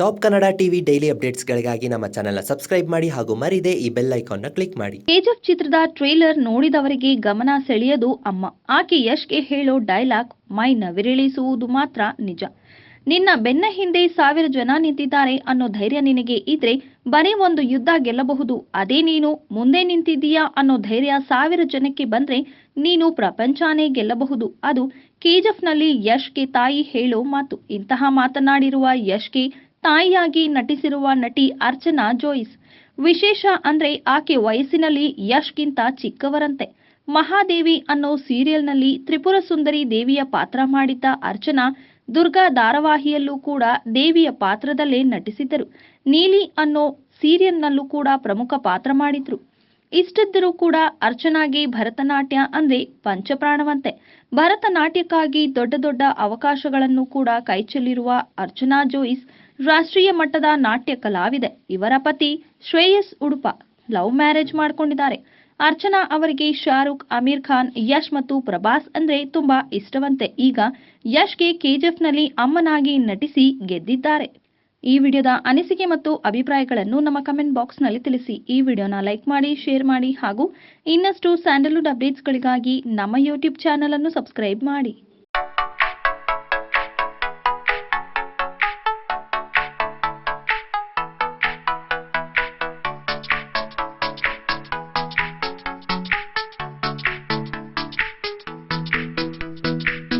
Top Kannada TV daily ಅಪ್ಡೇಟ್ಸ್ಗಳಿಗಾಗಿ ನಮ್ಮ ಚಾನೆಲ್ನ ಸಬ್ಸ್ಕ್ರೈಬ್ ಮಾಡಿ ಹಾಗೂ ಮರಿದೇ ಈ ಬೆಲ್ ಐಕಾನ್ನ ಕ್ಲಿಕ್ ಮಾಡಿ. ಕೆಜಿಎಫ್ ಚಿತ್ರದ ಟ್ರೇಲರ್ ನೋಡಿದವರಿಗೆ ಗಮನ ಸೆಳೆಯದು ಅಮ್ಮ. ಆಕೆ ಯಶ್ಗೆ ಹೇಳೋ ಡೈಲಾಗ್ ಮೈ ನವಿರಿಳಿಸುವುದು ಮಾತ್ರ ನಿಜ. ನಿನ್ನ ಬೆನ್ನ ಹಿಂದೆ ಸಾವಿರ ಜನ ನಿಂತಿದ್ದಾರೆ ಅನ್ನೋ ಧೈರ್ಯ ನಿನಗೆ ಇದ್ರೆ ಬರೀ ಒಂದು ಯುದ್ಧ ಗೆಲ್ಲಬಹುದು. ಅದೇ ನೀನು ಮುಂದೆ ನಿಂತಿದ್ದೀಯಾ ಅನ್ನೋ ಧೈರ್ಯ ಸಾವಿರ ಜನಕ್ಕೆ ಬಂದ್ರೆ ನೀನು ಪ್ರಪಂಚನೇ ಗೆಲ್ಲಬಹುದು. ಅದು ಕೆಜಿಎಫ್ನಲ್ಲಿ ಯಶ್ಗೆ ತಾಯಿ ಹೇಳೋ ಮಾತು. ಇಂತಹ ಮಾತನಾಡಿರುವ ಯಶ್ಗೆ ತಾಯಿಯಾಗಿ ನಟಿಸಿರುವ ನಟಿ ಅರ್ಚನಾ ಜೋಯಿಸ್. ವಿಶೇಷ ಅಂದ್ರೆ ಆಕೆ ವಯಸ್ಸಿನಲ್ಲಿ ಯಶ್ಗಿಂತ ಚಿಕ್ಕವರಂತೆ. ಮಹಾದೇವಿ ಅನ್ನೋ ಸೀರಿಯಲ್ನಲ್ಲಿ ತ್ರಿಪುರ ಸುಂದರಿ ದೇವಿಯ ಪಾತ್ರ ಮಾಡಿದ್ದ ಅರ್ಚನಾ, ದುರ್ಗಾ ಧಾರಾವಾಹಿಯಲ್ಲೂ ಕೂಡ ದೇವಿಯ ಪಾತ್ರದಲ್ಲೇ ನಟಿಸಿದ್ದರು. ನೀಲಿ ಅನ್ನೋ ಸೀರಿಯಲ್ನಲ್ಲೂ ಕೂಡ ಪ್ರಮುಖ ಪಾತ್ರ ಮಾಡಿದ್ರು. ಇಷ್ಟಿದ್ದರೂ ಕೂಡ ಅರ್ಚನಾಗೆ ಭರತನಾಟ್ಯ ಅಂದ್ರೆ ಪಂಚಪ್ರಾಣವಂತೆ. ಭರತನಾಟ್ಯಕ್ಕಾಗಿ ದೊಡ್ಡ ದೊಡ್ಡ ಅವಕಾಶಗಳನ್ನು ಕೂಡ ಕೈಚೆಲ್ಲಿರುವ ಅರ್ಚನಾ ಜೋಯಿಸ್ ರಾಷ್ಟ್ರೀಯ ಮಟ್ಟದ ನಾಟ್ಯ ಕಲಾವಿದೆ. ಇವರ ಪತಿ ಶ್ರೇಯಸ್ ಉಡುಪ ಲವ್ ಮ್ಯಾರೇಜ್ ಮಾಡಿಕೊಂಡಿದ್ದಾರೆ. ಅರ್ಚನಾ ಅವರಿಗೆ ಶಾರುಖ್ ಅಮೀರ್ ಖಾನ್, ಯಶ್ ಮತ್ತು ಪ್ರಭಾಸ್ ಅಂದ್ರೆ ತುಂಬಾ ಇಷ್ಟವಂತೆ. ಈಗ ಯಶ್ಗೆ ಕೆಜಿಎಫ್ನಲ್ಲಿ ಅಮ್ಮನಾಗಿ ನಟಿಸಿ ಗೆದ್ದಿದ್ದಾರೆ. ಈ ವಿಡಿಯೋದ ಅನಿಸಿಕೆ ಮತ್ತು ಅಭಿಪ್ರಾಯಗಳನ್ನು ನಮ್ಮ ಕಮೆಂಟ್ ಬಾಕ್ಸ್ನಲ್ಲಿ ತಿಳಿಸಿ. ಈ ವಿಡಿಯೋನ ಲೈಕ್ ಮಾಡಿ, ಶೇರ್ ಮಾಡಿ ಹಾಗೂ ಇನ್ನಷ್ಟು ಸ್ಯಾಂಡಲ್ವುಡ್ ಅಪ್ಡೇಟ್ಸ್ಗಳಿಗಾಗಿ ನಮ್ಮ ಯೂಟ್ಯೂಬ್ ಚಾನಲ್ ಅನ್ನು ಸಬ್ಸ್ಕ್ರೈಬ್ ಮಾಡಿ.